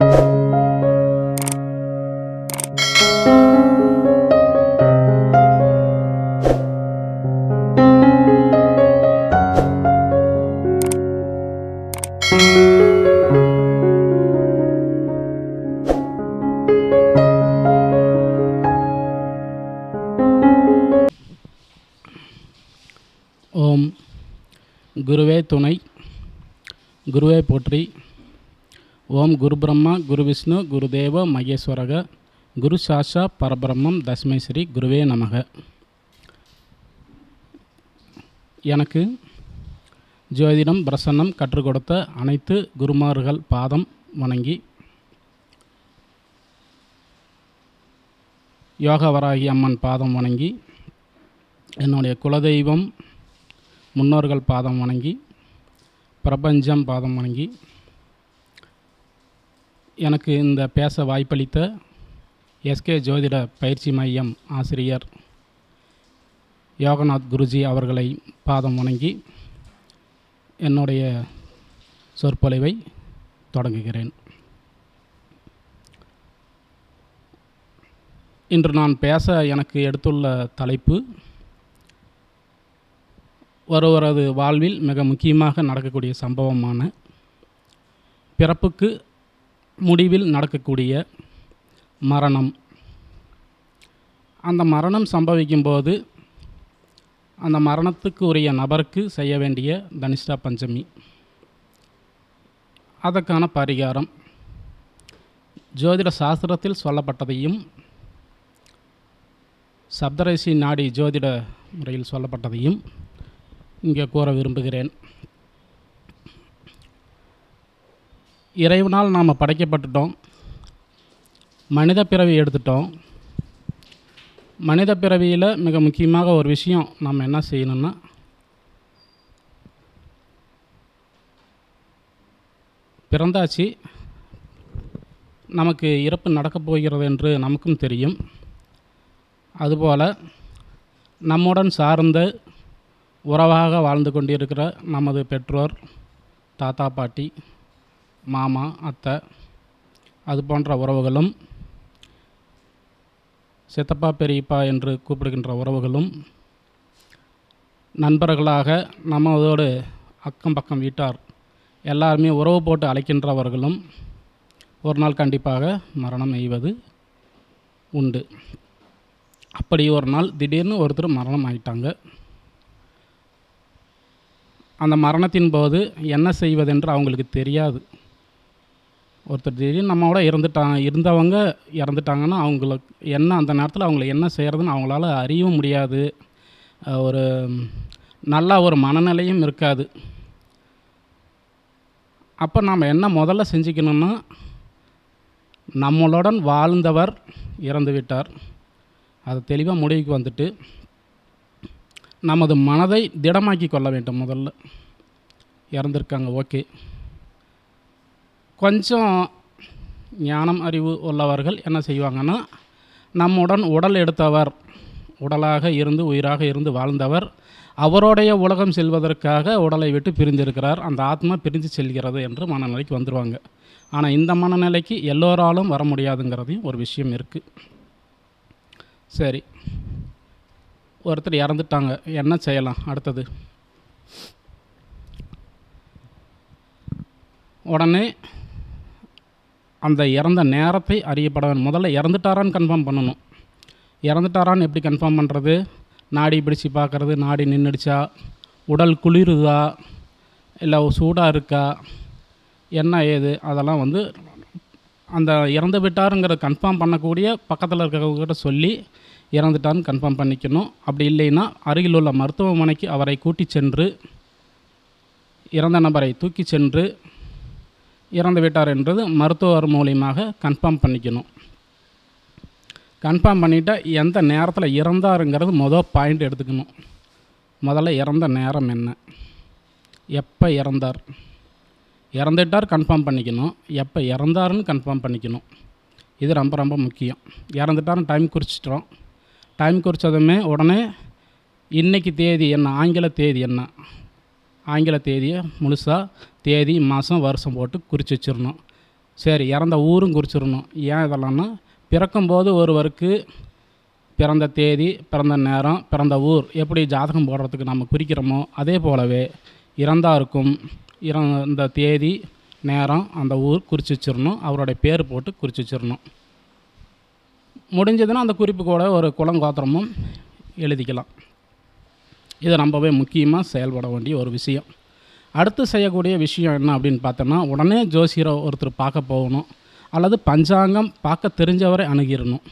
ஓம் குருவே துணை குருவே போற்றி. ஓம் குரு பிரம்மா குரு விஷ்ணு குரு தேவ மகேஸ்வரக குரு சாஷா பரபிரம்மம் தஸ்மை ஸ்ரீ குருவே நமக. எனக்கு ஜோதிடம் பிரசன்னம் கற்றுக் கொடுத்த அனைத்து குருமார்கள் பாதம் வணங்கி யோகவராகி அம்மன் பாதம் வணங்கி என்னுடைய குலதெய்வம் முன்னோர்கள் பாதம் வணங்கி பிரபஞ்சம் பாதம் வணங்கி எனக்கு இந்த பேச வாய்ப்பளித்த எஸ்கே ஜோதிட பயிற்சி மையம் ஆசிரியர் யோகநாத் குருஜி அவர்களை பாதம் வணங்கி என்னுடைய சொற்பொழிவை தொடங்குகிறேன். இன்று நான் பேச எனக்கு எடுத்துள்ள தலைப்பு ஒருவரது வாழ்வில் மிக முக்கியமாக நடக்கக்கூடிய சம்பவமான பிறப்புக்கு முடிவில் நடக்கக்கூடிய மரணம். அந்த மரணம் சம்பவிக்கும்போது அந்த மரணத்துக்கு உரிய நபருக்கு செய்ய வேண்டிய தனிஷ்டா பஞ்சமி. அதற்கான பரிகாரம். ஜோதிட சாஸ்திரத்தில் சொல்லப்பட்டதையும் சப்தரசி நாடி ஜோதிட முறையில் சொல்லப்பட்டதையும் இங்கே கூற விரும்புகிறேன். இறைவனால் நாம் படைக்கப்பட்டுட்டோம். மனித பிறவி எடுத்துட்டோம். மனித பிறவியில் மிக முக்கியமாக ஒரு விஷயம் நம்ம என்ன செய்யணும்னா பிறந்தாச்சு நமக்கு இறப்பு நடக்கப் போகிறது என்று நமக்கும் தெரியும். அதுபோல் நம்முடன் சார்ந்த உறவாக வாழ்ந்து கொண்டிருக்கிற நமது பெற்றோர் தாத்தா பாட்டி மாமா அத்தை அது போன்ற உறவுகளும் சித்தப்பா பெரியப்பா என்று கூப்பிடுகின்ற உறவுகளும் நண்பர்களாக நம்மதோடு அக்கம் பக்கம் வீட்டார். எல்லாருமே உறவு போட்டு அழைக்கின்றவர்களும் ஒரு நாள் கண்டிப்பாக மரணம் எய்வது உண்டு. அப்படி ஒரு நாள் திடீர்னு ஒருத்தர் மரணம் ஆயிட்டாங்க. அந்த மரணத்தின் போது என்ன செய்வதென்று அவங்களுக்கு தெரியாது. ஒருத்தர் திடீர்னு நம்மோட இருந்துட்டாங்க இருந்தவங்க இறந்துட்டாங்கன்னா அவங்களுக்கு என்ன அந்த நேரத்தில் அவங்கள என்ன செய்கிறதுன்னு அவங்களால அறியவும் முடியாது. ஒரு நல்ல ஒரு மனநிலையும் இருக்காது. அப்போ நாம் என்ன முதல்ல செஞ்சுக்கணுன்னா நம்மளுடன் வாழ்ந்தவர் இறந்து விட்டார். அது தெளிவாக முடிவுக்கு வந்துட்டு நமது மனதை திடமாக்கி கொள்ள வேண்டும் முதல்ல. இறந்துருக்காங்க ஓகே. கொஞ்சம் ஞானம் அறிவு உள்ளவர்கள் என்ன செய்வாங்கன்னா நம்முடன் உடல் எடுத்தவர் உடலாக இருந்து உயிராக இருந்து வாழ்ந்தவர் அவருடைய உலகம் செல்வதற்காக உடலை விட்டு பிரிந்திருக்கிறார். அந்த ஆத்மா பிரிந்து செல்கிறது என்று மனநிலைக்கு வந்துடுவாங்க ஆனால் இந்த மனநிலைக்கு எல்லோராலும் வர முடியாதுங்கிறதையும் ஒரு விஷயம் இருக்குது சரி. ஒருத்தர் இறந்துட்டாங்க. என்ன செய்யலாம்? அடுத்தது. உடனே அந்த இறந்த நேரத்தை அறியப்பட முதல்ல இறந்துட்டாரான்னு கன்ஃபார்ம் பண்ணணும். இறந்துட்டாரான்னு எப்படி கன்ஃபார்ம் பண்ணுறது நாடி பிடிச்சு பார்க்குறது நாடி நின்றுடுச்சா உடல் குளிருதா? இல்லை சூடாக இருக்கா? என்ன ஏது? அதெல்லாம் வந்து அந்த இறந்து விட்டாருங்கிற கன்ஃபார்ம் பண்ணக்கூடிய பக்கத்தில் இருக்கிறவங்ககிட்ட சொல்லி இறந்துட்டான்னு கன்ஃபார்ம் பண்ணிக்கணும். அப்படி இல்லைன்னா அருகில் உள்ள மருத்துவமனைக்கு அவரை கூட்டி சென்று இறந்த நபரை தூக்கி சென்று இறந்து விட்டார் என்றது மருத்துவர் மூலியமாக கன்ஃபார்ம் பண்ணிக்கணும். கன்ஃபார்ம் பண்ணிட்டால் எந்த நேரத்தில் இறந்தாருங்கிறது மொதல் பாயிண்ட் எடுத்துக்கணும். முதல்ல இறந்த நேரம் என்ன? எப்போ இறந்தார்? இறந்துட்டார் கன்ஃபார்ம் பண்ணிக்கணும். எப்போ இறந்தாருன்னு கன்ஃபார்ம் பண்ணிக்கணும். இது ரொம்ப ரொம்ப முக்கியம். இறந்துட்டாருன்னு டைம் குறிச்சிட்டோம். டைம் குறித்ததுமே உடனே இன்றைக்கி தேதி என்ன? ஆங்கில தேதி என்ன? ஆங்கில தேதியை முழுசாக தேதி மாதம் வருஷம் போட்டு குறித்து வச்சிடணும். சரி இறந்த ஊரும் குறிச்சிடணும் ஏன் இதெல்லாம்னா பிறக்கும்போது ஒருவருக்கு பிறந்த தேதி பிறந்த நேரம் பிறந்த ஊர் எப்படி ஜாதகம் போடுறதுக்கு நம்ம குறிக்கிறோமோ அதே போலவே இறந்தாருக்கும் இறந்த தேதி நேரம் அந்த ஊர் குறித்து வச்சிடணும். அவருடைய பேர் போட்டு குறித்து வச்சிடணும். முடிஞ்சதுன்னா அந்த குறிப்பு கூட ஒரு குளங்கோத்திரமும் எழுதிக்கலாம். இது ரொம்பவே முக்கியமாக செயல்பட வேண்டிய ஒரு விஷயம். அடுத்து செய்யக்கூடிய விஷயம் என்ன அப்படின்னு பார்த்தோன்னா உடனே ஜோசியரை ஒருத்தர் பார்க்க போகணும். அல்லது பஞ்சாங்கம் பார்க்க தெரிஞ்சவரை அணுகிடணும்.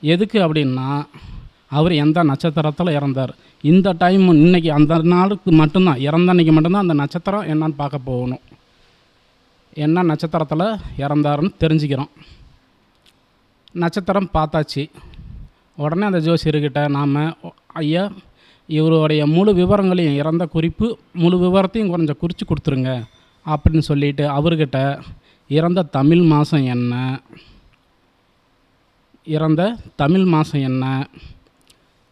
எதுக்கு அப்படின்னா அவர் எந்த நட்சத்திரத்தில் இறந்தார். இந்த டைம் இன்னைக்கு அந்த நாளுக்கு மட்டும்தான் இறந்த அன்னைக்கு மட்டும்தான் அந்த நட்சத்திரம் என்னன்னு பார்க்க போகணும். என்ன நட்சத்திரத்தில் இறந்தாருன்னு தெரிஞ்சுக்கிறோம். நட்சத்திரம் பார்த்தாச்சு. உடனே அந்த ஜோசியர்கிட்ட நாம் ஐயா இவருடைய முழு விவரங்களையும் இறந்த குறிப்பு முழு விவரத்தையும் கொஞ்சம் குறித்து கொடுத்துருங்க அப்படின்னு சொல்லிட்டு அவர்கிட்ட இறந்த தமிழ் மாதம் என்ன? இறந்த தமிழ் மாதம் என்ன?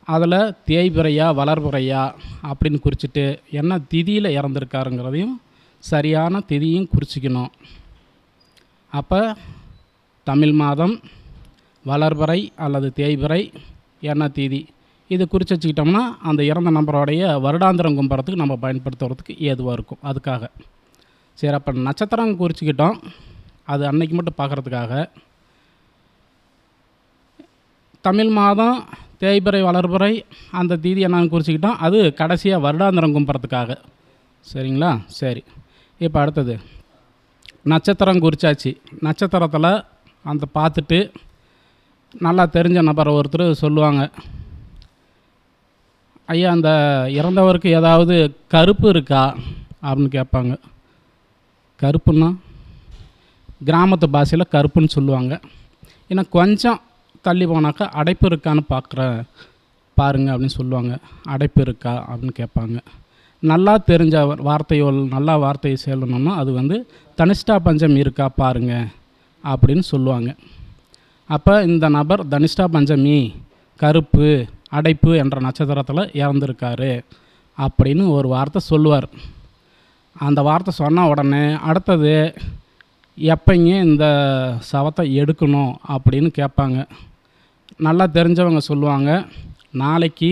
அதில் தேய்பிறையா வளர்புறையா அப்படின்னு குறிச்சிட்டு என்ன திதியில் இறந்துருக்காருங்கிறதையும் சரியான திதியும் குறிச்சிக்கணும். அப்போ தமிழ் மாதம் வளர்பறை அல்லது தேய்பிறை என்ன தேதி? இது குறித்து வச்சுக்கிட்டோம்னா அந்த இறந்த நம்பரோடைய வருடாந்திரம் கும்புறதுக்கு நம்ம பயன்படுத்துகிறதுக்கு ஏதுவாக இருக்கும். அதுக்காக. சரி அப்போ நட்சத்திரம் குறிச்சிக்கிட்டோம். அது அன்னைக்கு மட்டும் பார்க்குறதுக்காக. தமிழ் மாதம் தேய்பிறை வளர்புறை அந்த தீதி என்னன்னு குறிச்சிக்கிட்டோம். அது கடைசியாக வருடாந்திரம் கும்புறதுக்காக. சரிங்களா? சரி. இப்போ அடுத்தது. நட்சத்திரம் குறிச்சாச்சு. நட்சத்திரத்தில் அந்த பார்த்துட்டு நல்லா தெரிஞ்ச நபர் ஒருத்தர் சொல்லுவாங்க. ஐயா அந்த இறந்தவருக்கு ஏதாவது கருப்பு இருக்கா? அப்படின்னு கேட்பாங்க. கருப்புன்னா? கிராமத்து பாஷையில் கருப்புன்னு சொல்லுவாங்க. ஏன்னா கொஞ்சம் தள்ளி போனாக்கா அடைப்பு இருக்கான்னு பார்க்குறேன். பாருங்கள் அப்படின்னு சொல்லுவாங்க. அடைப்பு இருக்கா? அப்படின்னு கேட்பாங்க. நல்லா தெரிஞ்ச வார்த்தையோல் நல்லா வார்த்தையை சொல்லணும்னா அது வந்து தனிஷ்டா பஞ்சம் இருக்கா பாருங்கள் அப்படின்னு சொல்லுவாங்க. அப்போ இந்த நபர் தனிஷ்டா பஞ்சமி கருப்பு அடைப்பு என்ற நட்சத்திரத்தில் இறந்துருக்காரு அப்படின்னு ஒரு வார்த்தை சொல்லுவார். அந்த வார்த்தை சொன்ன உடனே அடுத்தது எப்பங்க இந்த சவத்தை எடுக்கணும் அப்படின்னு கேட்பாங்க. நல்லா தெரிஞ்சவங்க சொல்லுவாங்க நாளைக்கு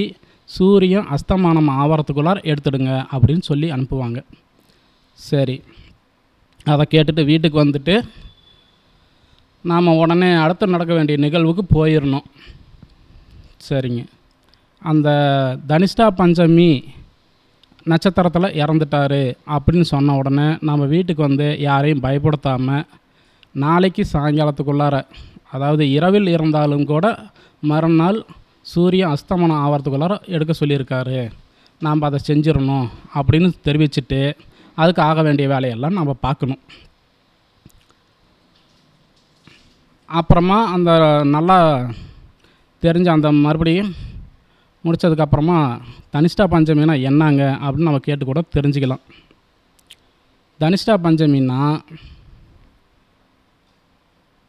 சூரியன் அஸ்தமானம் ஆவரத்துக்குள்ளார் எடுத்துடுங்க அப்படின்னு சொல்லி அனுப்புவாங்க. சரி அதை கேட்டுட்டு வீட்டுக்கு வந்துட்டு நாம் உடனே அடுத்து நடக்க வேண்டிய நிகழ்வுக்கு போயிடணும். சரிங்க. அந்த தனிஷ்டா பஞ்சமி நட்சத்திரத்தில் இறந்துட்டாரு அப்படின்னு சொன்ன உடனே நம்ம வீட்டுக்கு வந்து யாரையும் பயப்படுத்தாமல் நாளைக்கு சாயங்காலத்துக்குள்ளார அதாவது இரவில் இருந்தாலும் கூட மறுநாள் சூரியன் அஸ்தமனம் ஆகிறதுக்குள்ளார எடுக்க சொல்லியிருக்காரு. நாம் அதை செஞ்சிடணும் அப்படின்னு தெரிவிச்சுட்டு அதுக்கு ஆக வேண்டிய வேலையெல்லாம் நம்ம பார்க்கணும். அப்புறமா அந்த நல்லா தெரிஞ்ச அந்த மறுபடியும் முடித்ததுக்கப்புறமா தனிஷ்டா பஞ்சமினா என்னங்க அப்படின்னு நம்ம கேட்டு கூட தெரிஞ்சுக்கலாம். தனிஷ்டா பஞ்சமின்னா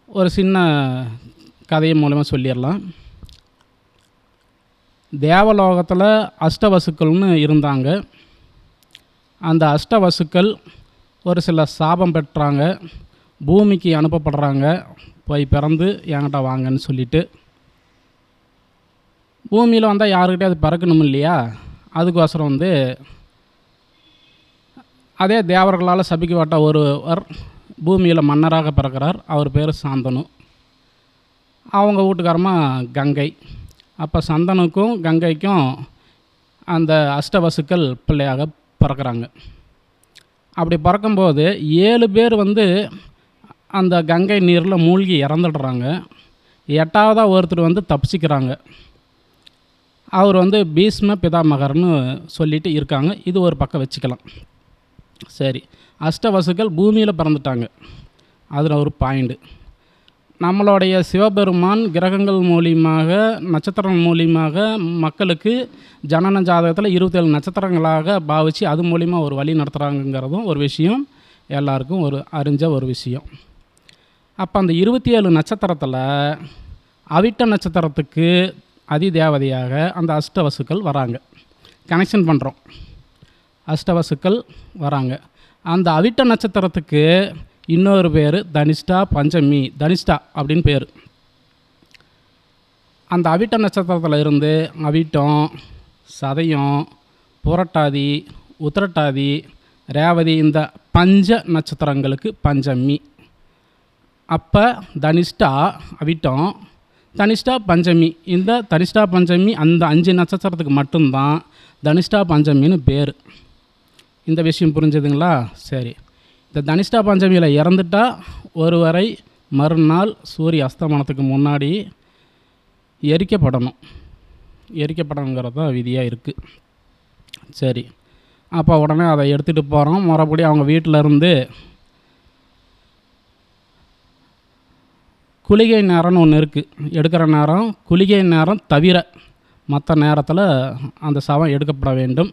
ஒரு சின்ன கதையின் மூலமாக சொல்லிடலாம். தேவலோகத்தில் அஷ்டவசுக்கள்னு இருந்தாங்க. அந்த அஷ்டவசுக்கள் ஒரு சில சாபம் பெற்றாங்க. பூமிக்கு அனுப்பப்படுறாங்க. போய் பிறந்து என்கிட்ட வாங்கன்னு சொல்லிட்டு பூமியில் வந்தால் யாருக்கிட்டே அது பிறக்கணும் இல்லையா? அதுக்கோசரம் வந்து அதே தேவர்களால் சபிக்கப்பட்ட ஒருவர் பூமியில் மன்னராக பிறக்கிறார். அவர் பேர் சாந்தனு. அவங்க வீட்டுக்காரமா கங்கை. அப்போ சந்தனுக்கும் கங்கைக்கும் அந்த அஷ்டவசுக்கள் பிள்ளையாக பிறக்கிறாங்க. அப்படி பிறக்கும்போது ஏழு பேர் வந்து அந்த கங்கை நீரில் மூழ்கி இறந்துடுறாங்க. எட்டாவதாக ஒருத்தர் வந்து தப்பிச்சிக்கிறாங்க. அவர் வந்து பீஷ்ம பிதாமகர்னு சொல்லிட்டு இருக்காங்க. இது ஒரு பக்கம் வச்சுக்கலாம். சரி. அஷ்டவசுக்கள் பூமியில் பிறந்துட்டாங்க. அதில் ஒரு பாயிண்ட்டு நம்மளுடைய சிவபெருமான் கிரகங்கள் மூலியமாக நட்சத்திரம் மூலியமாக மக்களுக்கு ஜனன ஜாதகத்தில் இருபத்தேழு நட்சத்திரங்களாக பாவித்து அது மூலிமா ஒரு வழி நடத்துகிறாங்கங்கிறதும் ஒரு விஷயம். எல்லாருக்கும் ஒரு அறிஞ்ச ஒரு விஷயம். அப்போ அந்த இருபத்தி ஏழு நட்சத்திரத்தில் அவிட்ட நட்சத்திரத்துக்கு அதிதேவதையாக அந்த அஷ்டவசுக்கள் வராங்க. கனெக்ஷன் பண்ணுறோம் அஷ்டவசுக்கள் வராங்க. அந்த அவிட்ட நட்சத்திரத்துக்கு இன்னொரு பேர் தனிஷ்டா பஞ்சமி தனிஷ்டா அப்படின்னு பேர். அந்த அவிட்ட நட்சத்திரத்தில் இருந்து அவிட்டம் சதயம் புரட்டாதி உத்திரட்டாதி ரேவதி இந்த பஞ்ச நட்சத்திரங்களுக்கு பஞ்சமி. அப்போ தனிஷ்டா அவிட்டம் தனிஷ்டா பஞ்சமி. இந்த தனிஷ்டா பஞ்சமி அந்த அஞ்சு நட்சத்திரத்துக்கு மட்டும்தான் தனிஷ்டா பஞ்சமின்னு பேர். இந்த விஷயம் புரிஞ்சுதுங்களா? சரி. இந்த தனிஷ்டா பஞ்சமியில் இறந்துட்டா ஒருவரை மறுநாள் சூரிய அஸ்தமனத்துக்கு முன்னாடி எரிக்கப்படணும். எரிக்கப்படணுங்கிறது தான் விதியாக இருக்குது சரி. அப்போ உடனே அதை எடுத்துகிட்டு போகிறோம் மறுபடியும் அவங்க வீட்டில் குளிகை நேரம்னு ஒன்று இருக்குது எடுக்கிற நேரம் குளிகை நேரம் தவிர மற்ற நேரத்தில் அந்த சவம் எடுக்கப்பட வேண்டும்.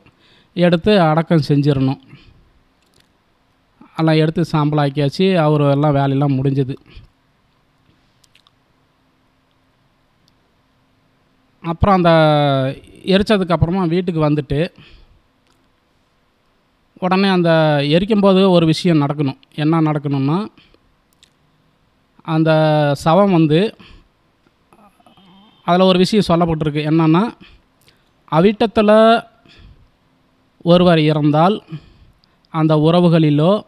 எடுத்து அடக்கம் செஞ்சிடணும் எல்லாம் எடுத்து சாம்பல் ஆக்கியாச்சு அவர் எல்லாம் வேலையெல்லாம் முடிஞ்சது. அப்புறம் அந்த எரித்ததுக்கப்புறமா வீட்டுக்கு வந்துட்டு உடனே அந்த எரிக்கும்போது ஒரு விஷயம் நடக்கணும். என்ன நடக்கணும்னா அந்த சவம் வந்து அதில் ஒரு விஷயம் சொல்லப்பட்டிருக்கு. என்னென்னா அவிட்டத்தில் ஒருவர் இறந்தால் அந்த உறவுகளிலோ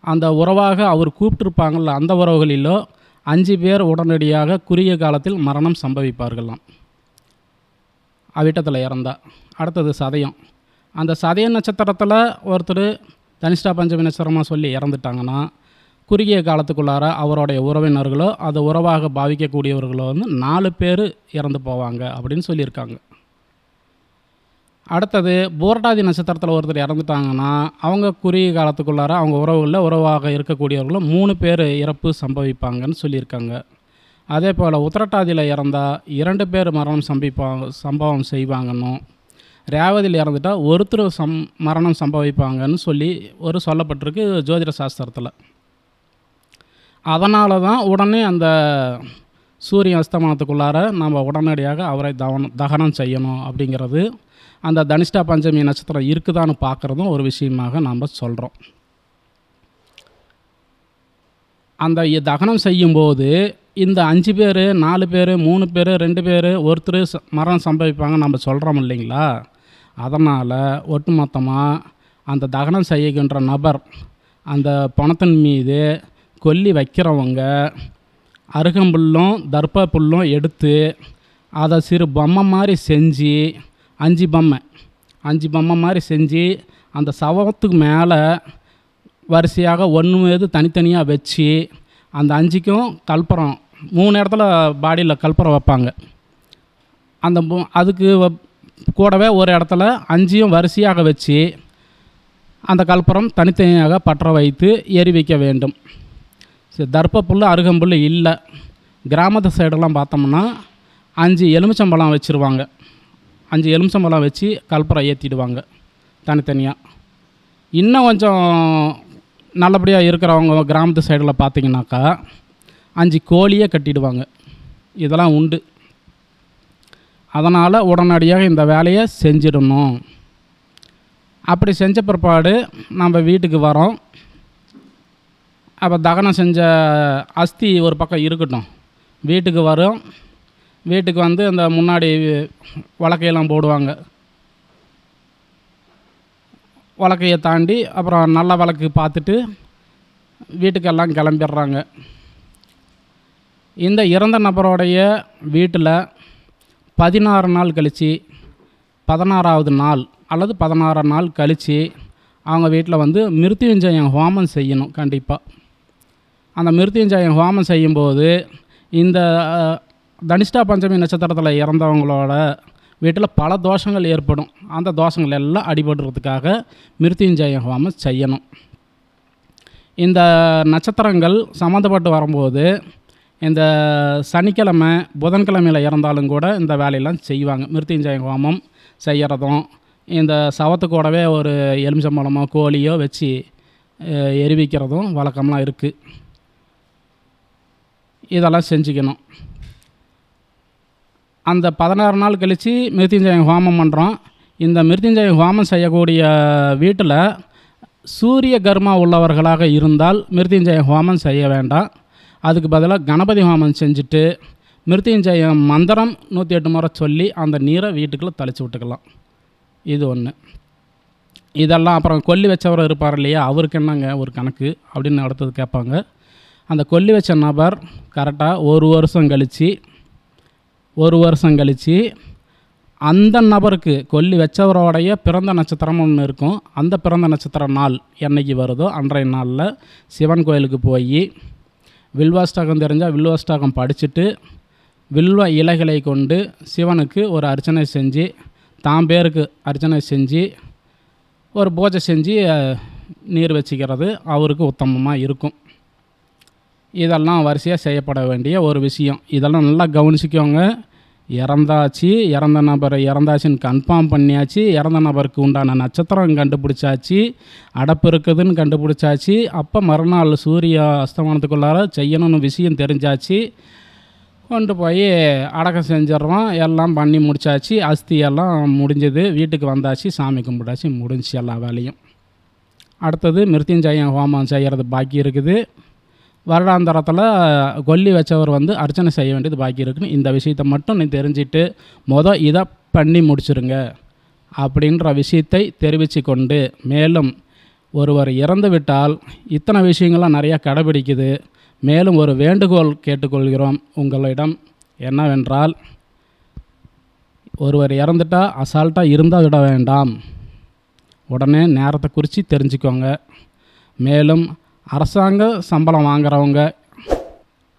அந்த உறவாக அவர் கூப்பிட்டுருப்பாங்கள்ல அந்த உறவுகளிலோ அஞ்சு பேர் உடனடியாக குறுகிய காலத்தில் மரணம் சம்பவிப்பார்களாம் அவிட்டத்தில் இறந்தா. அடுத்தது சதயம். அந்த சதய நட்சத்திரத்தில் ஒருத்தர் தனிஷ்டா பஞ்சமி நட்சத்திரமாக சொல்லி இறந்துட்டாங்கன்னா குறுகிய காலத்துக்குள்ளார அவருடைய உறவினர்களோ அது உறவாக பாவிக்கக்கூடியவர்களோ வந்து நாலு பேர் இறந்து போவாங்க அப்படின்னு சொல்லியிருக்காங்க. அடுத்தது போரட்டாதி நட்சத்திரத்தில் ஒருத்தர் இறந்துட்டாங்கன்னா அவங்க குறுகிய காலத்துக்குள்ளார அவங்க உறவுகளில் உறவாக இருக்கக்கூடியவர்களும் மூணு பேர் இறப்பு சம்பவிப்பாங்கன்னு சொல்லியிருக்காங்க. அதே போல் உத்திரட்டாதியில் இறந்தால் இரண்டு பேர் மரணம் சம்பிப்பாங்க சம்பவம் செய்வாங்கன்னும் ரேவதியில் இறந்துட்டால் ஒருத்தர் சம் மரணம் சம்பவிப்பாங்கன்னு சொல்லி ஒரு சொல்லப்பட்டிருக்கு ஜோதிட சாஸ்திரத்தில். அதனால தான் உடனே அந்த சூரிய அஸ்தமனத்துக்குள்ளார நம்ம உடனடியாக அவரை தவன தகனம் செய்யணும் அப்படிங்கிறது அந்த தனிஷ்டா பஞ்சமி நட்சத்திரம் இருக்குதான்னு பார்க்குறதும் ஒரு விஷயமாக நாம் சொல்கிறோம் அந்த தகனம் செய்யும்போது இந்த அஞ்சு பேர் நாலு பேர் மூணு பேர் ரெண்டு பேர் ஒருத்தர் ச- மரணம் சம்பவிப்பாங்க நம்ம சொல்கிறோம் இல்லைங்களா? அதனால் ஒட்டுமொத்தமாக அந்த தகனம் செய்கின்ற நபர் அந்த பணத்தின் மீது கொல்லி வைக்கிறவங்க அருகம்புல்லும் தர்ப்ப புல்லும் எடுத்து அதை சிறு பொம்மை மாதிரி செஞ்சு அஞ்சு பொம்மை அஞ்சு பொம்மை மாதிரி செஞ்சு அந்த சவத்துக்கு மேலே வரிசையாக ஒன்று மீது தனித்தனியாக வச்சு அந்த அஞ்சுக்கும் கல்பரம் மூணு இடத்துல பாடியில் கல்பரம் வைப்பாங்க. அந்த அதுக்கு கூடவே ஒரு இடத்துல அஞ்சையும் வரிசையாக வச்சு அந்த கல்பரம் தனித்தனியாக பற்ற வைத்து எரி வைக்க வேண்டும். சரி தர்ப்பப்புல் அருகம்புல் இல்லை. கிராமத்து சைடெல்லாம் பார்த்தோம்னா அஞ்சு எலுமிச்சம்பழம் வச்சுருவாங்க. அஞ்சு எலுமிச்சம்பழம் வச்சு கல்பரை ஏற்றிடுவாங்க தனித்தனியாக இன்னும் கொஞ்சம் நல்லபடியாக இருக்கிறவங்க கிராமத்து சைடில் பார்த்தீங்கன்னாக்கா அஞ்சு கோழியே கட்டிடுவாங்க. இதெல்லாம் உண்டு. அதனால் உடனடியாக இந்த வேலையை செஞ்சிடணும். அப்படி செஞ்ச பிற்பாடு நம்ம வீட்டுக்கு வரோம். அப்போ தகனம் செஞ்ச அஸ்தி ஒரு பக்கம் இருக்கட்டும். வீட்டுக்கு வரும். வீட்டுக்கு வந்து அந்த முன்னாடி வழக்கையெல்லாம் போடுவாங்க. வழக்கையை தாண்டி அப்புறம் நல்ல வழக்கு பார்த்துட்டு வீட்டுக்கெல்லாம் கிளம்பிடுறாங்க. இந்த இறந்த நபருடைய வீட்டில் பதினாறு நாள் கழித்து பதினாறாவது நாள் அல்லது பதினாறாம் நாள் கழித்து அவங்க வீட்டில் வந்து மிருத்யுஞ்சயம் ஹோமம் செய்யணும் கண்டிப்பாக அந்த மிருத்யுஞ்சயம் ஹோமம் செய்யும்போது இந்த தனிஷ்டா பஞ்சமி நட்சத்திரத்தில் இறந்தவங்களோட வீட்டில் பல தோஷங்கள் ஏற்படும். அந்த தோஷங்கள் எல்லாம் அடிபடுறதுக்காக மிருத்யுஞ்சய ஹோமம் செய்யணும். இந்த நட்சத்திரங்கள் சம்மந்தப்பட்டு வரும்போது இந்த சனிக்கிழமை புதன்கிழமையில் இறந்தாலும் கூட இந்த வேலையெல்லாம் செய்வாங்க. மிருத்யுஞ்சய ஹோமம் செய்கிறதும் இந்த சவத்து கூடவே ஒரு எலுமிச்சம்பழமோ கோழியோ வச்சு எரிவிக்கிறதும் வழக்கம்லாம் இருக்குது இதெல்லாம் செஞ்சுக்கணும். அந்த பதினாறு நாள் கழித்து மிருத்யுஞ்சய ஹோமம் பண்ணுறோம் இந்த மிருத்யுஞ்சய ஹோமம் செய்யக்கூடிய வீட்டில் சூரிய கர்மா உள்ளவர்களாக இருந்தால் மிருத்யுஞ்சய ஹோமம் செய்ய வேண்டாம். அதுக்கு பதிலாக கணபதி ஹோமம் செஞ்சுட்டு மிருத்யுஞ்சய மந்திரம் நூற்றி எட்டு முறை சொல்லி அந்த நீரை வீட்டுக்குள்ளே தெளிச்சு விட்டுக்கலாம். இது ஒன்று இதெல்லாம் அப்புறம் கொல்லி வச்சவர் இருப்பார் இல்லையா? அவருக்கு என்னங்க ஒரு கணக்கு அப்படின்னு அடுத்தது கேட்பாங்க. அந்த கொல்லி வச்ச நபர் கரெக்டாக ஒரு வருஷம் கழித்து ஒரு வருஷம் கழித்து அந்த நபருக்கு கொல்லி வச்சவரோடைய பிறந்த நட்சத்திரம் ஒன்று இருக்கும். அந்த பிறந்த நட்சத்திர நாள் என்னைக்கு வருதோ அன்றைய நாளில் சிவன் கோயிலுக்கு போய் வில்வாஷ்டகம் தெரிஞ்சால் வில்வாஷ்டகம் படிச்சுட்டு வில்வ இலைகளை கொண்டு சிவனுக்கு ஒரு அர்ச்சனை செஞ்சு தான் பேருக்கு அர்ச்சனை செஞ்சு ஒரு பூஜை செஞ்சு நீர் வச்சுக்கிறது அவருக்கு உத்தமமாக இருக்கும். இதெல்லாம் வரிசையாக செய்யப்பட வேண்டிய ஒரு விஷயம். இதெல்லாம் நல்லா கவனிச்சிக்கோங்க. இறந்தாச்சு இறந்த நபர் இறந்தாச்சுன்னு கன்ஃபார்ம் பண்ணியாச்சு. இறந்த நபருக்கு உண்டான நட்சத்திரம் கண்டுபிடிச்சாச்சு. அடப்பு இருக்குதுன்னு கண்டுபிடிச்சாச்சு. அப்போ மறுநாள் சூரிய அஸ்தமனத்துக்குள்ளார செய்யணும்னு விஷயம் தெரிஞ்சாச்சு. கொண்டு போய் அடக்கம் செஞ்சிடுறோம். எல்லாம் பண்ணி முடிச்சாச்சு. அஸ்தி எல்லாம் முடிஞ்சது. வீட்டுக்கு வந்தாச்சு. சாமி கும்பிட்டாச்சு. முடிஞ்சு எல்லா வேலையும். அடுத்தது மிருத்யுஞ்சயம் ஹோமம் செய்கிறது பாக்கி இருக்குது. வருடாந்தரத்தில் கொல்லி வச்சவர் வந்து அர்ச்சனை செய்ய வேண்டியது பாக்கி இருக்குன்னு இந்த விஷயத்தை மட்டும் நீ தெரிஞ்சிட்டு மொதல் இதை பண்ணி முடிச்சுருங்க அப்படின்ற விஷயத்தை தெரிவித்து கொண்டு மேலும் ஒருவர் இறந்து விட்டால் இத்தனை விஷயங்கள்லாம் நிறையா கடைபிடிக்குது. மேலும் ஒரு வேண்டுகோள் கேட்டுக்கொள்கிறோம். உங்களிடம் என்னவென்றால் ஒருவர் இறந்துட்டா அசால்ட்டாக இருந்தால் விட வேண்டாம். உடனே நேரத்தை குறித்து தெரிஞ்சுக்கோங்க. மேலும் அரசாங்க சம்பளம் வாங்குறவங்க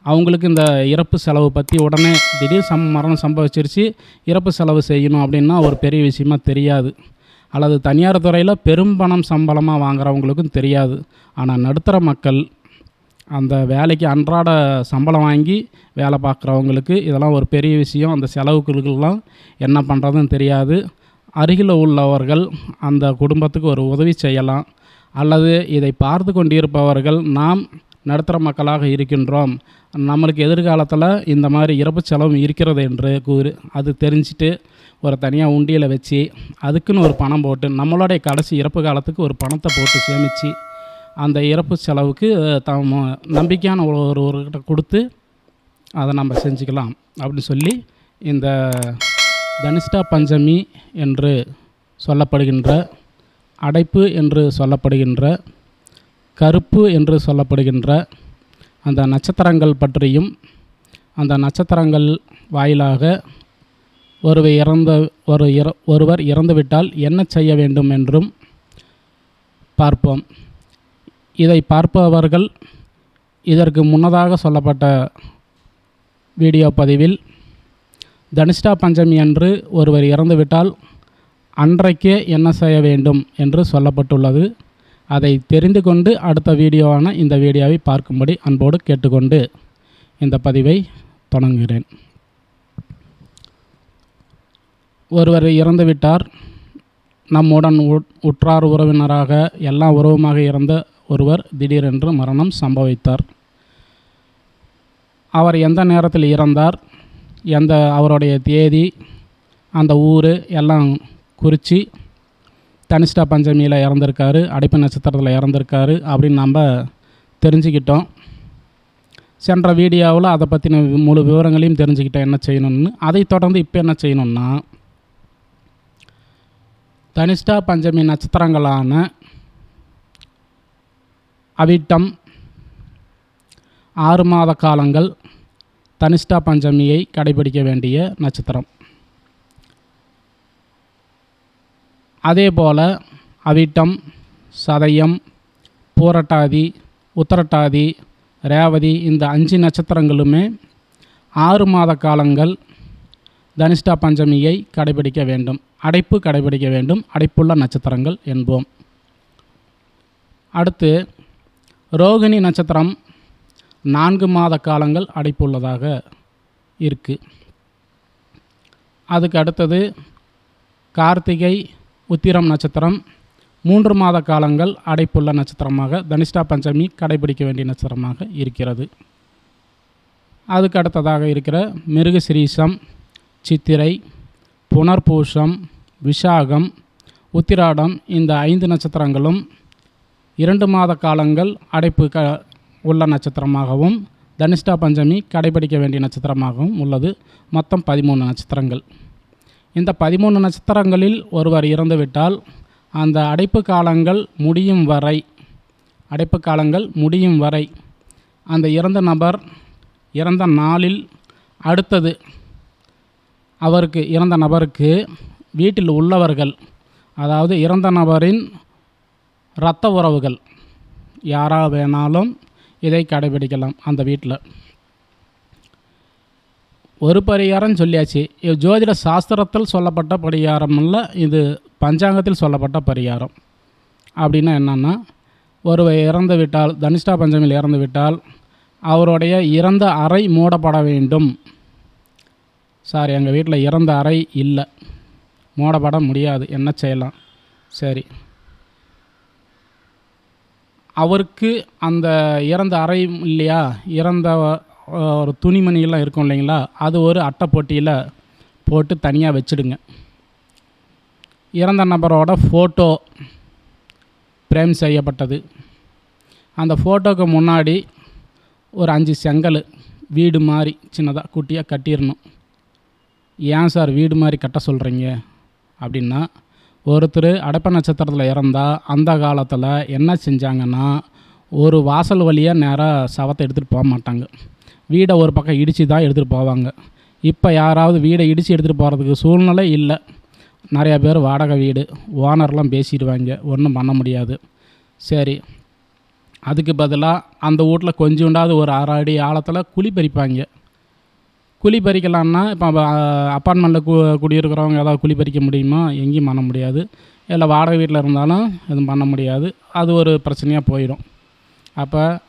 அவங்களுக்கு இந்த இறப்பு செலவு பற்றி உடனே திடீர் சம் மரணம் சம்பவிச்சிருச்சு இறப்பு செலவு செய்யணும் அப்படின்னா ஒரு பெரிய விஷயமா தெரியாது. அல்லது தனியார் துறையில் பெரும் பணம் சம்பளமாக வாங்குறவங்களுக்கும் தெரியாது. ஆனால் நடுத்தர மக்கள் அந்த வேலைக்கு அன்றாட சம்பளம் வாங்கி வேலை பார்க்குறவங்களுக்கு இதெல்லாம் ஒரு பெரிய விஷயம். அந்த செலவுக்குலாம் என்ன பண்ணுறதுன்னு தெரியாது. அருகில் உள்ளவர்கள் அந்த குடும்பத்துக்கு ஒரு உதவி செய்யலாம். அல்லது இதை பார்த்து கொண்டிருப்பவர்கள் நாம் நடுத்தர மக்களாக இருக்கின்றோம். நம்மளுக்கு எதிர்காலத்தில் இந்த மாதிரி இறப்பு செலவும் இருக்கிறது என்று கூறு அது தெரிஞ்சுட்டு ஒரு தனியாக உண்டியில் வச்சு அதுக்குன்னு ஒரு பணம் போட்டு நம்மளுடைய கடைசி இறப்பு காலத்துக்கு ஒரு பணத்தை போட்டு சேமித்து அந்த இறப்பு செலவுக்கு தம் நம்பிக்கையான ஒரு ஒருவர்கிட்ட கொடுத்து அதை நம்ம செஞ்சுக்கலாம் அப்படின்னு சொல்லி இந்த தனிஷ்டா பஞ்சமி என்று சொல்லப்படுகின்ற அடைப்பு என்று சொல்லப்படுகின்ற கருப்பு என்று சொல்லப்படுகின்ற அந்த நட்சத்திரங்கள் பற்றியும் அந்த நட்சத்திரங்கள் வாயிலாக ஒருவர் இறந்த ஒரு இற ஒருவர் இறந்துவிட்டால் என்ன செய்ய வேண்டும் என்றும் பார்ப்போம். இதை பார்ப்பவர்கள் இதற்கு முன்னதாக சொல்லப்பட்ட வீடியோ பதிவில் தனிஷ்டா பஞ்சமி அன்று ஒருவர் இறந்துவிட்டால் அன்றைக்கே என்ன செய்ய வேண்டும் என்று சொல்லப்பட்டுள்ளது. அதை தெரிந்து கொண்டு அடுத்த வீடியோவான இந்த வீடியோவை பார்க்கும்படி அன்போடு கேட்டுக்கொண்டு இந்த பதிவை தொடங்குகிறேன். ஒருவர் இறந்துவிட்டார். நம்முடன் உட்- உற்றார் உறவினராக எல்லா உறவுமாக இறந்த ஒருவர் திடீரென்று மரணம் சம்பவித்தார். அவர் எந்த நேரத்தில் இறந்தார்? எந்த அவருடைய தேதி? அந்த ஊர்? எல்லாம் குறித்து தனிஷ்டா பஞ்சமியில் இறந்துருக்காரு அடைப்பு நட்சத்திரத்தில் இறந்துருக்காரு அப்படின்னு நம்ம தெரிஞ்சுக்கிட்டோம். சென்ற வீடியோவில் அதை பற்றின முழு விவரங்களையும் தெரிஞ்சுக்கிட்டேன் என்ன செய்யணும்னு. அதை தொடர்ந்து இப்போ என்ன செய்யணும்னா தனிஷ்டா பஞ்சமி நட்சத்திரங்களான அவிட்டம் ஆறு மாத காலங்கள் தனிஷ்டா பஞ்சமியை கடைபிடிக்க வேண்டிய நட்சத்திரம். அதே போல் அவிட்டம் சதயம் பூரட்டாதி உத்தரட்டாதி ரேவதி இந்த அஞ்சு நட்சத்திரங்களுமே ஆறு மாத காலங்கள் தனிஷ்டா பஞ்சமியை கடைபிடிக்க வேண்டும். அடைப்பு கடைபிடிக்க வேண்டும். அடைப்புள்ள நட்சத்திரங்கள் என்போம். அடுத்து ரோகிணி நட்சத்திரம் நான்கு மாத காலங்கள் அடைப்புள்ளதாக இருக்குது அதுக்கு அடுத்தது கார்த்திகை உத்திரம் நட்சத்திரம் மூன்று மாத காலங்கள் அடைப்புள்ள நட்சத்திரமாக தனிஷ்டா பஞ்சமி கடைபிடிக்க வேண்டிய நட்சத்திரமாக இருக்கிறது. அதுக்கு அடுத்ததாக இருக்கிற மிருகசிரீசம் சித்திரை புனர்பூஷம் விஷாகம் உத்திராடம் இந்த ஐந்து நட்சத்திரங்களும் இரண்டு மாத காலங்கள் அடைப்பு க உள்ள நட்சத்திரமாகவும் தனிஷ்டா பஞ்சமி கடைபிடிக்க வேண்டிய நட்சத்திரமாகவும் உள்ளது. மொத்தம் பதிமூணு நட்சத்திரங்கள். இந்த பதிமூணு நட்சத்திரங்களில் ஒருவர் இறந்துவிட்டால் அந்த அடைப்பு காலங்கள் முடியும் வரை அடைப்பு காலங்கள் முடியும் வரை அந்த இறந்த நபர் இறந்த நாளில் அடுத்தது அவருக்கு இறந்த நபருக்கு வீட்டில் உள்ளவர்கள் அதாவது இறந்த நபரின் இரத்த உறவுகள் யாராக வேணாலும் இதை கடைபிடிக்கலாம் அந்த வீட்டில். ஒரு பரிகாரம் சொல்லியாச்சு. ஜோதிட சாஸ்திரத்தில் சொல்லப்பட்ட பரிகாரம் இல்லை இது பஞ்சாங்கத்தில் சொல்லப்பட்ட பரிகாரம். அப்படின்னா என்னன்னா ஒருவர் இறந்து விட்டால் தனிஷ்டா பஞ்சமியில் இறந்து விட்டால் அவருடைய இறந்த அறை மூடப்பட வேண்டும். சார் எங்கள் வீட்டில் இறந்த அறை இல்லை. மூடப்பட முடியாது. என்ன செய்யலாம்? சரி. அவருக்கு அந்த இறந்த அறை இல்லையா? இறந்த ஒரு துணிமணியெல்லாம் இருக்கும் இல்லைங்களா? அது ஒரு அட்டைப்பொட்டியில் போட்டு தனியாக வச்சுடுங்க. இறந்த நபரோட ஃபோட்டோ பிரேம் செய்யப்பட்டது. அந்த ஃபோட்டோக்கு முன்னாடி ஒரு அஞ்சு செங்கல் வீடு மாதிரி சின்னதாக குட்டியாக கட்டிடணும் ஏன் சார் வீடு மாதிரி கட்ட சொல்கிறீங்க அப்படின்னா ஒருத்தர் அடப்ப நட்சத்திரத்தில் இறந்தால் அந்த காலத்தில் என்ன செஞ்சாங்கன்னா ஒரு வாசல் வழியாக நேராக சவத்தை எடுத்துகிட்டு போக மாட்டாங்க. வீடை ஒரு பக்கம் இடித்து தான் எடுத்துகிட்டு போவாங்க. இப்போ யாராவது வீடை இடித்து எடுத்துகிட்டு போகிறதுக்கு சூழ்நிலை இல்லை. நிறையா பேர் வாடகை வீடு ஓனர்லாம் பேசிடுவாங்க. ஒன்றும் பண்ண முடியாது. சரி. அதுக்கு பதிலாக அந்த வீட்டில் கொஞ்சோண்டாவது ஒரு அரை அடி ஆழத்தில் குழி பறிப்பாங்க. குழி பறிக்கலான்னா இப்போ அப்பார்ட்மெண்ட்டில் கு குடியிருக்கிறவங்க ஏதாவது குழி பறிக்க முடியுமா? எங்கேயும் பண்ண முடியாது. இல்லை வாடகை வீட்டில் இருந்தாலும் எதுவும் பண்ண முடியாது. அது ஒரு பிரச்சனையாக போயிடும். அப்போ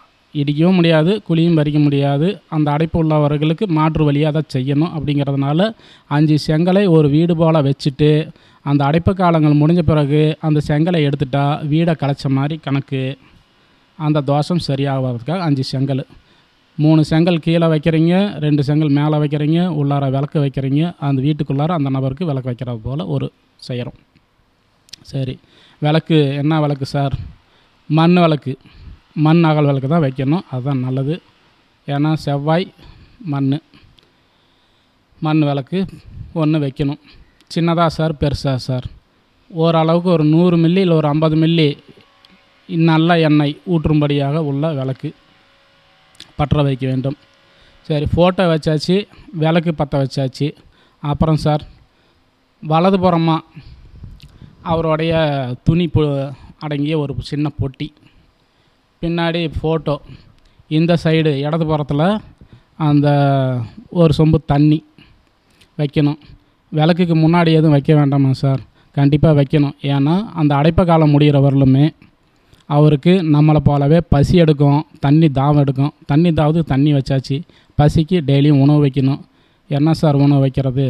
இடிக்கவும் முடியாது குழியும் பறிக்க முடியாது. அந்த அடைப்பு உள்ளவர்களுக்கு மாற்று வழியாக அதை செய்யணும் அப்படிங்கிறதுனால அஞ்சு செங்கலை ஒரு வீடு போல் வச்சுட்டு அந்த அடைப்பு காலங்கள் முடிஞ்ச பிறகு அந்த செங்கலை எடுத்துட்டா வீடை கலைச்ச மாதிரி கணக்கு. அந்த தோஷம் சரியாகிறதுக்காக அஞ்சு செங்கல். மூணு செங்கல் கீழே வைக்கிறீங்க ரெண்டு செங்கல் மேலே வைக்கிறீங்க உள்ளார விளக்கு வைக்கிறீங்க அந்த வீட்டுக்குள்ளார அந்த நபருக்கு விளக்கு வைக்கிறது போல் ஒரு செய்கிறோம் சரி. விளக்கு என்ன விளக்கு சார்? மண் விளக்கு. மண் அகல் விளக்கு தான் வைக்கணும். அதுதான் நல்லது. ஏன்னா செவ்வாய் மண். மண் விளக்கு ஒன்று வைக்கணும். சின்னதாக சார் பெருசாக சார். ஓரளவுக்கு ஒரு நூறு மில்லி இல்லை ஒரு ஐம்பது மில்லி நல்ல எண்ணெய் ஊற்றும்படியாக உள்ள விளக்கு பற்ற வைக்க வேண்டும். சரி ஃபோட்டோ வச்சாச்சு விளக்கு பற்ற வச்சாச்சு. அப்புறம் சார் வலதுபுறமாக அவருடைய துணி பொ அடங்கிய ஒரு சின்ன பொட்டி. பின்னாடி ஃபோட்டோ இந்த சைடு இடது புறத்தில் அந்த ஒரு சொம்பு தண்ணி வைக்கணும். விளக்குக்கு முன்னாடி எதுவும் வைக்க வேண்டாமா சார் கண்டிப்பாக வைக்கணும். ஏன்னா அந்த அடைப்ப காலம் முடிகிற வரலுமே அவருக்கு நம்மளை போலவே பசி எடுக்கும் தண்ணி தாவம் எடுக்கும். தண்ணி தாவது தண்ணி வச்சாச்சு. பசிக்கு டெய்லியும் உணவு வைக்கணும். என்ன சார் உணவு வைக்கிறது?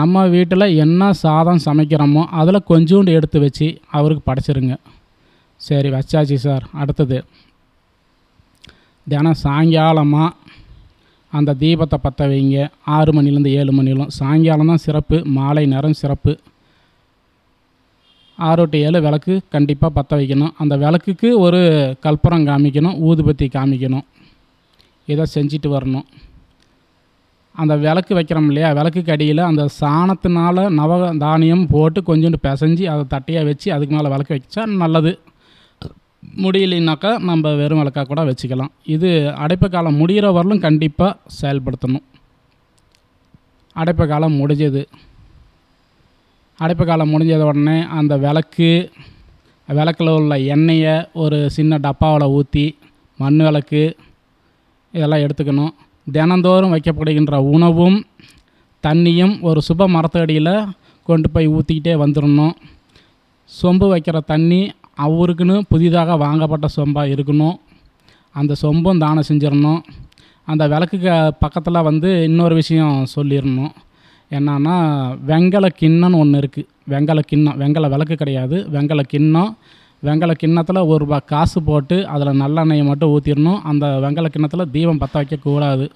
நம்ம வீட்டில் என்ன சாதம் சமைக்கிறோமோ அதில் கொஞ்சோண்டு எடுத்து வச்சு அவருக்கு படைச்சிருங்க. சரி வச்சாச்சு சார். அடுத்தது. தினம் சாயங்காலமாக அந்த தீபத்தை பற்ற வைங்க. ஆறு மணிலேருந்து ஏழு மணிலும் சாயங்காலம் தான் சிறப்பு மாலை நேரம் சிறப்பு. ஆறு டு ஏழு விளக்கு கண்டிப்பாக பற்ற வைக்கணும். அந்த விளக்குக்கு ஒரு கற்பூரம் காமிக்கணும் ஊதுபத்தி காமிக்கணும். இதை செஞ்சுட்டு வரணும். அந்த விளக்கு வைக்கிறோம் இல்லையா? விளக்குக்கு அடியில் அந்த சாணத்தினால நவ தானியம் போட்டு கொஞ்சோண்டு பிசைஞ்சு அதை தட்டையாக வச்சு அதுக்கு மேலே விளக்கு வச்சா நல்லது. முடியலைனாக்கா நம்ம வெறும் விளக்காக கூட வச்சுக்கலாம். இது அடைப்பு காலம் முடிகிற வரலும் கண்டிப்பாக செயல்படுத்தணும். அடைப்பு காலம் முடிஞ்சது. அடைப்பு காலம் முடிஞ்சத உடனே அந்த விளக்கு விளக்கில் உள்ள எண்ணெயை ஒரு சின்ன டப்பாவில் ஊற்றி மண் விளக்கு இதெல்லாம் எடுத்துக்கணும். தினந்தோறும் வைக்கப்படுகின்ற உணவும் தண்ணியும் ஒரு சுப மரத்தடியில் கொண்டு போய் ஊற்றிக்கிட்டே வந்துடணும். சொம்பு வைக்கிற தண்ணி அவருக்குன்னு புதிதாக வாங்கப்பட்ட சொம்பாக இருக்கணும். அந்த சொம்பும் தானம் செஞ்சிடணும். அந்த விளக்குக்கு பக்கத்தில் வந்து இன்னொரு விஷயம் சொல்லிடணும். என்னன்னா வெங்கல கிண்ணம்னு ஒன்று இருக்குது வெங்கல கிண்ணம் வெங்கல விளக்கு கிடையாது. வெங்கல கிண்ணம் வெங்கல கிண்ணத்தில் ஒரு ரூபா காசு போட்டு அதில் நல்லெண்ணெயை மட்டும் ஊற்றிடணும் அந்த வெங்கல கிண்ணத்தில் தீபம் பற்ற வைக்கக்கூடாது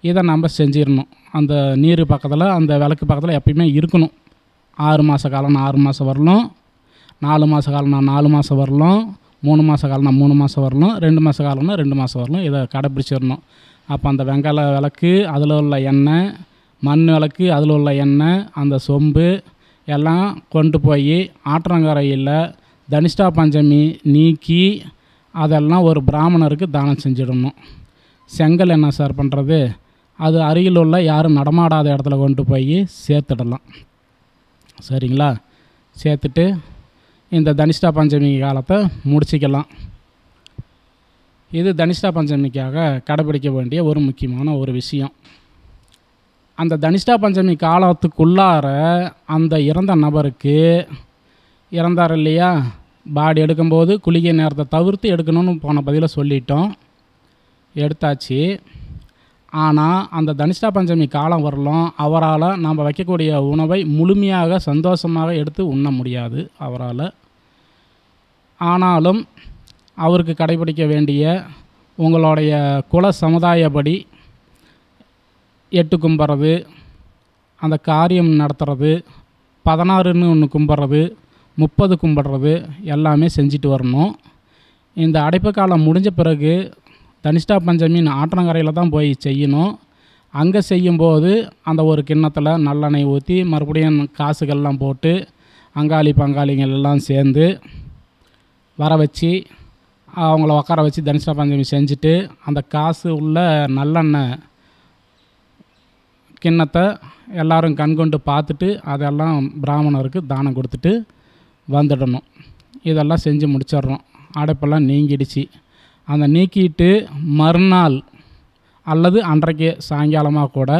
இதை நம்ம செஞ்சிடணும். அந்த நீர் பக்கத்தில் அந்த விளக்கு பக்கத்தில் எப்பயுமே இருக்கணும். ஆறு மாத காலம் ஆறு மாதம் வரலும் நாலு மாத காலம்னா நாலு மாதம் வரலும் மூணு மாத காலம்னா மூணு மாதம் வரலும் ரெண்டு மாத காலம்னா ரெண்டு மாதம் வரலும். இதை கடைப்பிடிச்சிடணும். அப்போ அந்த வெங்காய விளக்கு அதில் உள்ள எண்ணெய் மண் விளக்கு அதில் உள்ள எண்ணெய் அந்த சொம்பு எல்லாம் கொண்டு போய் ஆற்றங்கரையில் தனிஷ்டா பஞ்சமி நீக்கி அதெல்லாம் ஒரு பிராமணருக்கு தானம் செஞ்சிடணும். செங்கல் என்ன சார் பண்ணுறது அது அருகில் உள்ள யாரும் நடமாடாத இடத்துல கொண்டு போய் சேர்த்துடலாம். சரிங்களா? சேர்த்துட்டு இந்த தனிஷ்டா பஞ்சமி காலத்தை முடிச்சிக்கலாம். இது தனிஷ்டா பஞ்சமிக்காக கடைபிடிக்க வேண்டிய ஒரு முக்கியமான ஒரு விஷயம். அந்த தனிஷ்டா பஞ்சமி காலத்துக்குள்ளார அந்த இறந்த நபருக்கு இறந்தார் இல்லையா? பாடி எடுக்கும்போது குளிகை நேரத்தை தவிர்த்து எடுக்கணும்னு போன பதிவில் சொல்லிட்டோம். எடுத்தாச்சு. ஆனால் அந்த தனிஷ்டா பஞ்சமி காலம் வரலாம் அவரால் நாம் வைக்கக்கூடிய உணவை முழுமையாக சந்தோஷமாக எடுத்து உண்ண முடியாது. அவரால் ஆனாலும் அவருக்கு கடைபிடிக்க வேண்டிய உங்களுடைய குல சமுதாயப்படி எட்டு கும்பிட்றது அந்த காரியம் நடத்துறது பதினாறுன்னு ஒன்று கும்பிட்றது முப்பது கும்பிட்றது எல்லாமே செஞ்சுட்டு வரணும். இந்த அடைப்பு காலம் முடிஞ்ச பிறகு தனிஷ்டா பஞ்சமின்னு ஆற்றங்கரையில் தான் போய் செய்யணும். அங்கே செய்யும்போது அந்த ஒரு கிண்ணத்தில் நல்லெண்ணெய் ஊற்றி மறுபடியும் காசுகள்லாம் போட்டு அங்காளி பங்காளிகள் எல்லாம் சேர்ந்து வர வச்சு அவங்கள உட்கார வச்சு தனுஷா பஞ்சமி செஞ்சுட்டு அந்த காசு உள்ள நல்லெண்ணெய் கிண்ணத்தை எல்லோரும் கண்கொண்டு பார்த்துட்டு அதெல்லாம் பிராமணருக்கு தானம் கொடுத்துட்டு வந்துடணும். இதெல்லாம் செஞ்சு முடிச்சிடுறோம். அடைப்பெல்லாம் நீங்கிடுச்சு. அந்த நீக்கிட்டு மறுநாள் அல்லது அன்றைக்கு சாயங்காலமாக கூட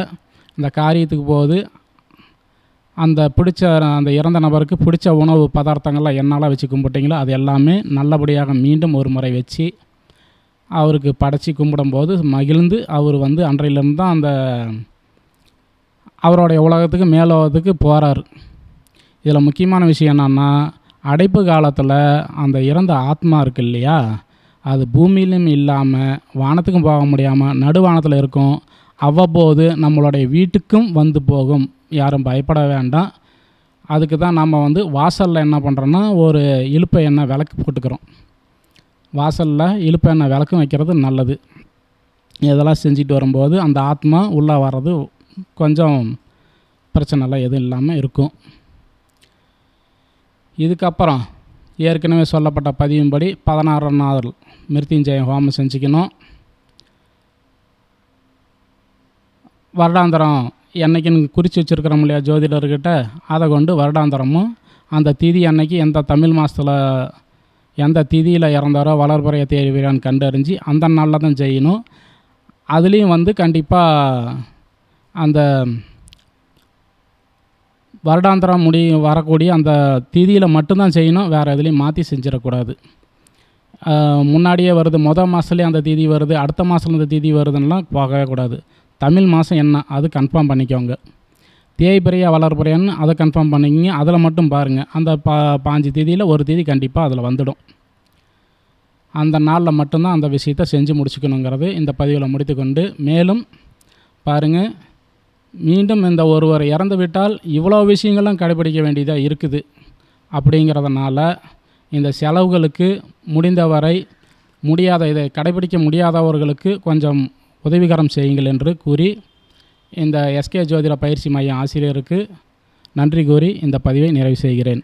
இந்த காரியத்துக்கு போகுது. அந்த பிடிச்ச அந்த இறந்த நபருக்கு பிடிச்ச உணவு பதார்த்தங்கள்லாம் என்னால் வச்சு கும்பிட்டீங்களோ அது எல்லாமே நல்லபடியாக மீண்டும் ஒரு முறை வச்சு அவருக்கு படைச்சி கும்பிடும்போது மகிழ்ந்து அவர் வந்து அன்றையிலேருந்து தான் அந்த அவருடைய உலகத்துக்கு மேலோகத்துக்கு போகிறார் இதில் முக்கியமான விஷயம் என்னென்னா அடைப்பு காலத்தில் அந்த இறந்த ஆத்மா இருக்கு இல்லையா? அது பூமியிலும் இல்லாமல் வானத்துக்கும் போக முடியாமல் நடுவானத்தில் இருக்கும். அவ்வப்போது நம்மளுடைய வீட்டுக்கும் வந்து போகும். யாரும் பயப்பட வேண்டாம். அதுக்கு தான் நம்ம வந்து வாசலில் என்ன பண்ணுறோன்னா ஒரு இழுப்பை எண்ணெய் விளக்கு போட்டுக்கிறோம். வாசலில் இழுப்பை எண்ணெய் விளக்கும் வைக்கிறது நல்லது. இதெல்லாம் செஞ்சுட்டு வரும்போது அந்த ஆத்மா உள்ளே வர்றது கொஞ்சம் பிரச்சனைலாம் எதுவும் இல்லாமல் இருக்கும். இதுக்கப்புறம் ஏற்கனவே சொல்லப்பட்ட பதிவின்படி பதினாறாம் நாள் மிருத்யுஞ்சய ஹோமம் செஞ்சுக்கணும். வருடாந்திரம் என்னைக்குன்னு குறித்து வச்சுருக்கிறோம் இல்லையா ஜோதிடர்கிட்ட அதை கொண்டு வருடாந்திரமும் அந்த திதி அன்னைக்கு எந்த தமிழ் மாதத்தில் எந்த திதியில் இறந்தாரோ வளர்பறைய தேர்வீரான்னு கண்டறிஞ்சு அந்த நாளில் தான் செய்யணும் அதுலேயும் வந்து கண்டிப்பாக அந்த வருடாந்திரம் முடி வரக்கூடிய அந்த திதியில் மட்டும்தான் செய்யணும் வேறு எதுலேயும் மாற்றி செஞ்சிடக்கூடாது. முன்னாடியே வருது மொதல் மாதத்துலேயே அந்த திதி வருது அடுத்த மாதத்துல அந்த திதி வருதுன்னெலாம் போகவே கூடாது. தமிழ் மாதம் என்ன அது கன்ஃபார்ம் பண்ணிக்கோங்க. தேய்பிரையா வளர்பிறையான்னு அதை கன்ஃபார்ம் பண்ணிக்கிங்க. அதில் மட்டும் பாருங்கள் அந்த பா பாஞ்சு தேதியில் ஒரு தேதி கண்டிப்பாக அதில் வந்துடும். அந்த நாளில் மட்டும்தான் அந்த விஷயத்தை செஞ்சு முடிச்சுக்கணுங்கிறது இந்த பதிவில் முடித்துக்கொண்டு மேலும் பாருங்கள் மீண்டும் இந்த ஒருவர் இறந்து விட்டால் இவ்வளோ விஷயங்களும் கடைபிடிக்க வேண்டியதாக இருக்குது. அப்படிங்கிறதுனால இந்த செலவுகளுக்கு முடிந்தவரை முடியாத இதை கடைபிடிக்க முடியாதவர்களுக்கு கொஞ்சம் உதவிகரம் செய்யுங்கள் என்று கூறி இந்த எஸ்கே ஜோதிட பயிற்சி மைய ஆசிரியருக்கு நன்றி கூறி இந்த பதிவை நிறைவு செய்கிறேன்.